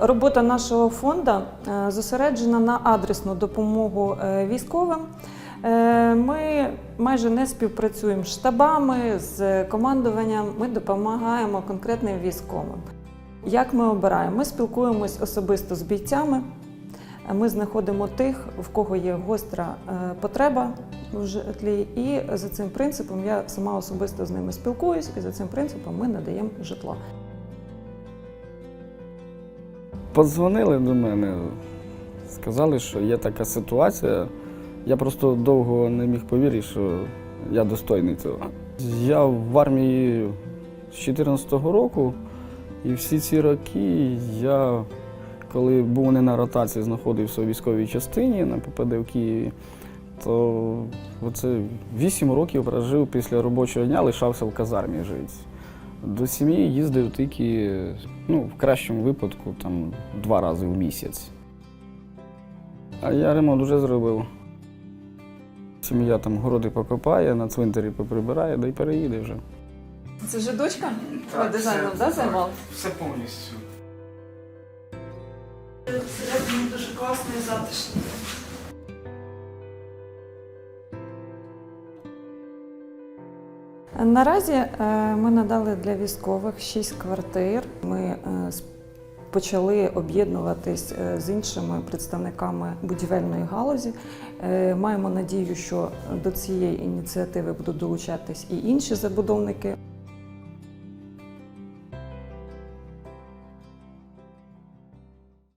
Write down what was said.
Робота нашого фонду е, зосереджена на адресну допомогу е, військовим. Е, Ми майже не співпрацюємо з штабами, з командуванням. Ми допомагаємо конкретним військовим. Як ми обираємо? Ми спілкуємось особисто з бійцями. Ми знаходимо тих, в кого є гостра потреба в житлі, і за цим принципом я сама особисто з ними спілкуюсь, і за цим принципом ми надаємо житло. Подзвонили до мене, сказали, що є така ситуація. Я просто довго не міг повірити, що я достойний цього. Я в армії з 14-го року, і всі ці роки я, коли був не на ротації, знаходився у військовій частині на ППД в Києві, то оце 8 років прожив після робочого дня, лишався в казармі жити. До сім'ї їздив тільки, ну, в кращому випадку, там, два рази в місяць. А я ремонт вже зробив. Сім'я там городи покопає, на цвинтарі поприбирає, да й переїде вже. Це вже дочка? Так, дизайном все- да, займалась? Все повністю. Всередині дуже класно і Наразі е, ми надали для військових шість квартир. Ми е, почали об'єднуватись е, з іншими представниками будівельної галузі. Маємо надію, що до цієї ініціативи будуть долучатись і інші забудовники.